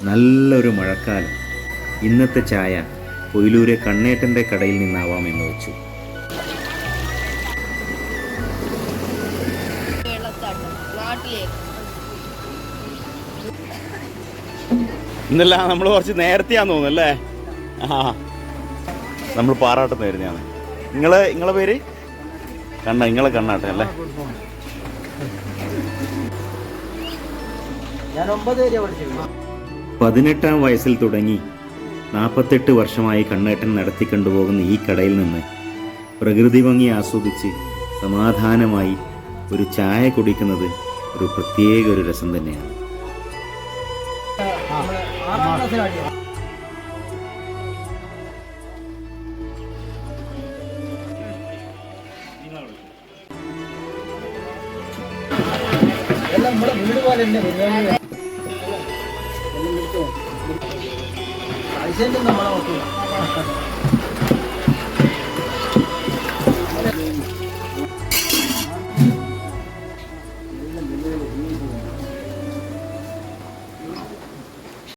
നല്ലൊരു മഴക്കാലം. ഇന്നത്തെ ചായ പൊയിലൂരെ കണ്ണേട്ടന്റെ കടയിൽ നിന്നാവാം എന്ന് വെച്ചു. ഇന്നല്ല നമ്മൾ കുറച്ച് നേരത്തെയാന്ന് തോന്നുന്നു അല്ലേ? ആ. നമ്മൾ പാറാട്ടം നേരുന്നതാണ്. നിങ്ങളെ നിങ്ങളെ പേര്? കണ്ണ നിങ്ങളെ കണ്ണാട്ടം അല്ലേ? ഞാൻ ഒമ്പത് വരെ പഠിച്ചു പതിനെട്ടാം വയസ്സിൽ തുടങ്ങി നാൽപ്പത്തെട്ട് വർഷമായി കണ്ണേട്ടൻ നടത്തിക്കൊണ്ടുപോകുന്ന ഈ കടയിൽ നിന്ന് പ്രകൃതി ഭംഗി ആസ്വദിച്ച് സമാധാനമായി ഒരു ചായ കുടിക്കുന്നത് ഒരു പ്രത്യേക ഒരു രസം തന്നെയാണ്. എല്ലാം നമ്മുടെ വീട് പോലെ തന്നെ. લાઇસન્સ તમારા હતું